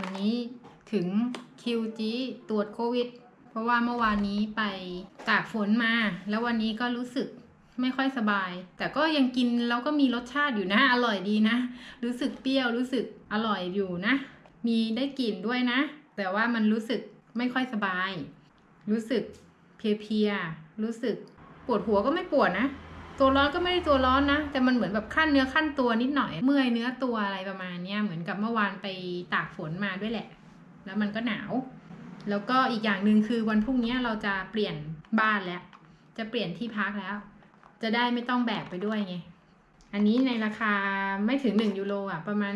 วันนี้ถึงคิวจีตรวจโควิด เพราะว่าเมื่อวานนี้ไปตากฝนมา แล้ววันนี้ก็รู้สึกไม่ค่อยสบาย แต่ก็ยังกินแล้วก็มีรสชาติอยู่นะ อร่อยดีนะ รู้สึกเปรี้ยวรู้สึกอร่อยอยู่นะ มีได้กลิ่นด้วยนะ แต่ว่ามันรู้สึกไม่ค่อยสบาย รู้สึกเพลียๆรู้สึกปวดหัวก็ไม่ปวดนะ ตัวร้อนก็ไม่ได้ตัวร้อนนะ แต่มันเหมือนแบบขั้นเนื้อขั้นตัวนิดหน่อย เมื่อยเนื้อตัวอะไรประมาณเนี้ยเหมือนกับเมื่อวานไปตากฝนมาด้วยแหละ แล้วมันก็หนาว แล้วก็อีกอย่างหนึ่งคือวันพรุ่งนี้เราจะเปลี่ยนบ้านแล้ว จะเปลี่ยนที่พักแล้ว จะได้ไม่ต้องแบกไปด้วยไง อันนี้ในราคาไม่ถึง 1 ยูโรอะ ประมาณ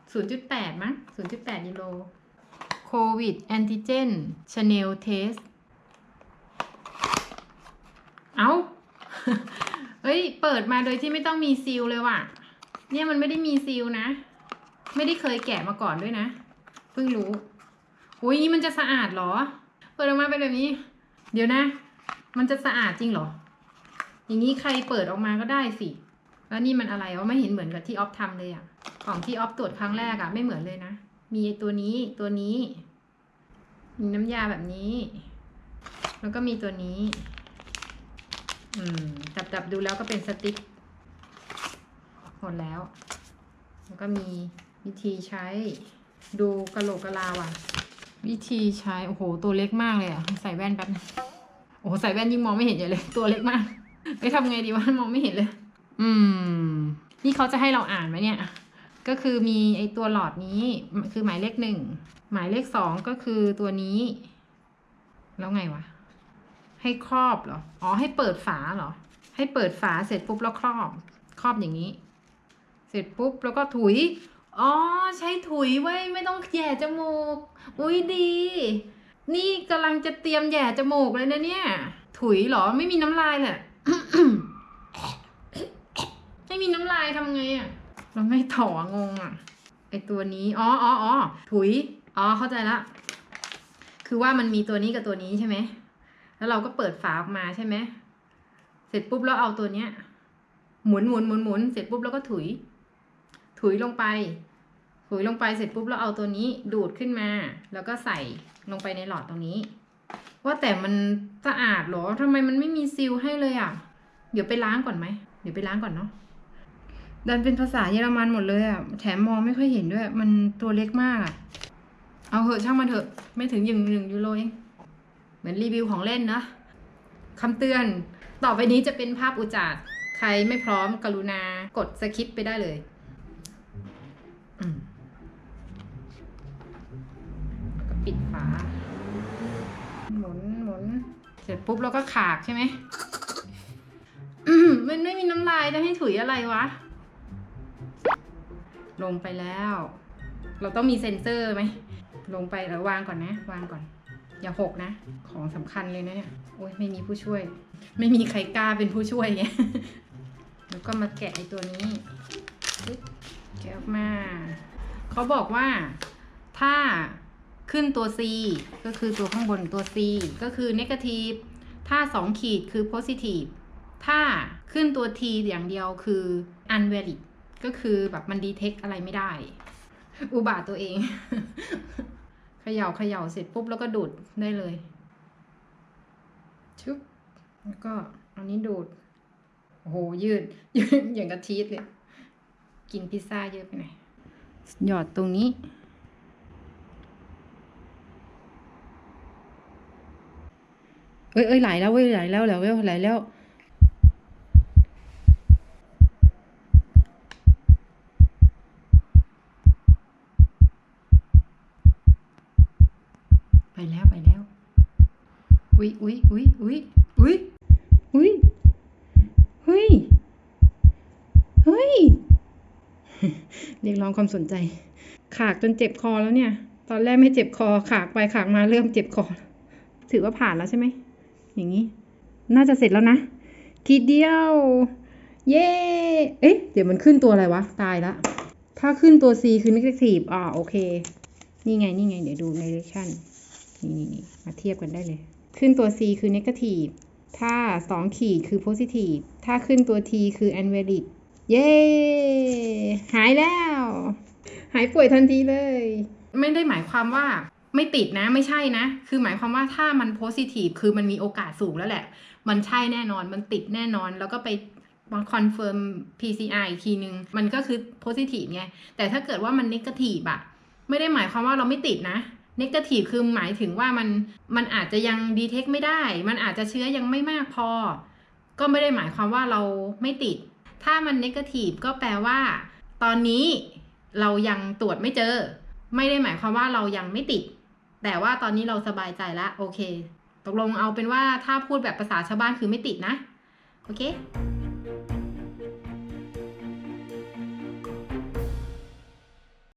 0.0.8 มั้ง 0.8 ยูโรโควิดแอนติเจนชาแนลเทส เอา เฮ้ย เปิดมาโดยที่ไม่ต้องมีซีลเลยว่ะ เนี่ยมันไม่ได้มีซีลนะ ไม่ได้เคยแกะมาก่อนด้วยนะ เพิ่งรู้อุ้ยนี่มันจะสะอาดเหรอ เปิดออกมาเป็นแบบนี้ เดี๋ยวนะ มันจะสะอาดจริงเหรอ อย่างนี้ใครเปิดออกมาก็ได้สิ แล้วนี่มันอะไรวะไม่เห็นเหมือนกับที่ออฟทำเลยอะของที่ออฟตรวจครั้งแรกอะไม่เหมือนเลยนะ มีตัวนี้ตัวนี้ มีน้ำยาแบบนี้ แล้วก็มีตัวนี้ อืมจับจับดูแล้วก็เป็นสติ๊กหมดแล้ว แล้วก็มีวิธีใช้ดูกระโหลกกะลาว่ะ วิธีใช้ โอ้โห ตัวเล็กมากเลยอะใส่แว่นแป๊บนึงโอ้โห ใส่แว่นยิ่งมองไม่เห็นใหญ่เลย ตัวเล็กมากไปทำไงดีวะมองไม่เห็นเลย อืม นี่เขาจะให้เราอ่านไหมเนี่ย ก็คือมีไอตัวหลอดนี้ คือหมายเลขหนึ่ง หมายเลขสองก็คือตัวนี้ แล้วไงวะ ให้ครอบเหรอ อ๋อ ให้เปิดฝาเหรอ ให้เปิดฝาเสร็จปุ๊บแล้วครอบ ครอบอย่างนี้ เสร็จปุ๊บแล้วก็ถุย อ๋อ ใช้ถุยไว้ไม่ต้องแย่จมูก อุ้ยดี นี่กำลังจะเตรียมแย่จมูกเลยนะเนี่ย ถุยเหรอ ไม่มีน้ำลายแหละไม่มีน้ำลายทำไงอะ่ะ เราไม่ถองงอะ ไอตัวนี้ อ๋ออ๋ออ๋อถุย อ๋อ เข้าใจละ คือว่ามันมีตัวนี้กับตัวนี้ใช่ไหม แล้วเราก็เปิดฝาออกมาใช่ไหมเสร็จปุ๊บเราเอาตัวเนี้ย หมุนหมุนหมุนหมุนเสร็จปุ๊บแล้วก็ถุย ถุยลงไป ถุยลงไปเสร็จปุ๊บเราเอาตัวนี้ดูดขึ้นมา แล้วก็ใส่ลงไปในหลอดตรงนี้ ว่าแต่มันสะอาดหรอทำไมมันไม่มีซีลให้เลยอะ เดี๋ยวไปล้างก่อนไหมเดี๋ยวไปล้างก่อนเนาะดันเป็นภาษาเยอรมันหมดเลยอะ แถมมองไม่ค่อยเห็นด้วย มันตัวเล็กมากอะ เอาเหอะช่างมันเถอะ ไม่ถึงยังหนึ่งยูโรเอง เหมือนรีวิวของเล่นนะคำเตือน ต่อไปนี้จะเป็นภาพอุจาดใครไม่พร้อมกรุณากดสคิปไปได้เลยอืมก็ปิดฝา หมุนหมุนเสร็จปุ๊บเราก็ขากใช่ไหมมมันไม่มีน้ำลายจะให้ถุยอะไรวะ ลงไปแล้ว เราต้องมีเซ็นเซอร์ไหม ลงไปแล้ววางก่อนนะ วางก่อน อย่าหกนะ ของสำคัญเลยนะเนี่ยโอ้ยไม่มีผู้ช่วย ไม่มีใครกล้าเป็นผู้ช่วยไงแล้วก็มาแกะไอตัวนี้แกะออกมาเขาบอกว่าถ้าขึ้นตัว C ก็คือตัวข้างบนตัว C ก็คือ negative ถ้า 2 ขีดคือ positive ถ้าขึ้นตัว T อย่างเดียวคือ unvalid ก็คือแบบมัน detect อะไรไม่ได้ อุบาทตัวเอง ย่าเขย่าเสร็จปุ๊บแล้วก็ดูดได้เลยชุบแล้วก็อานี้ดูดโอ้โหยืดยืดอย่างกระชีสเลย กินพิซซ่าเยอะไปหน่อยหยอดตรงนี้ เอ้ยเอ้ยไหลแล้วเว้ยไหลแล้วไหลแล้วไหลแล้ว แล้วไปแล้ว อุ๊ยอุ๊ยอุ๊ยอุ๊ยอุ๊ยอุ๊ยเฮ้ย เฮ้ย เรียกร้องความสนใจ ขากจนเจ็บคอแล้วเนี่ย ตอนแรกไม่เจ็บคอ ขากไปขากมาเริ่มเจ็บคอ ถือว่าผ่านแล้วใช่ไหม อย่างนี้ น่าจะเสร็จแล้วนะ ทีเดียว เย้ เอ๊ะ เดี๋ยวมันขึ้นตัวอะไรวะ ตายละ ถ้าขึ้นตัว C คือ negative อ่าโอเค นี่ไง นี่ไง เดี๋ยวดู direction นี่นี่นี่มาเทียบกันได้เลย ขึ้นตัว C คือ negative ถ้า 2 ขีดคือ positive ถ้าขึ้นตัว T คือ invalid เย้ หายแล้ว หายป่วยทันทีเลย ไม่ได้หมายความว่าไม่ติดนะไม่ใช่นะ คือหมายความว่าถ้ามันโพซิทีฟคือมันมีโอกาสสูงแล้วแหละ มันใช่แน่นอนมันติดแน่นอน แล้วก็ไปคอนเฟิร์ม PCR อีกทีนึง มันก็คือโพซิทีฟไง แต่ถ้าเกิดว่ามันน a ก a ทีฟอะไม่ได้หมายความว่าเราไม่ติดนะ น a ก a ทีฟคือหมายถึงว่ามันมันอาจจะยังดีเทคไม่ได้ มันอาจจะเชื้อยังไม่มากพอ ก็ไม่ได้หมายความว่าเราไม่ติด ถ้ามันนก a ทีฟก็แปลว่า ตอนนี้เรายังตรวจไม่เจอ ไม่ได้หมายความว่าเรายังไม่ติด แต่ว่าตอนนี้เราสบายใจแล้วโอเค ตกลงเอาเป็นว่าถ้าพูดแบบภาษาชาวบ้านคือไม่ติดนะ โอเค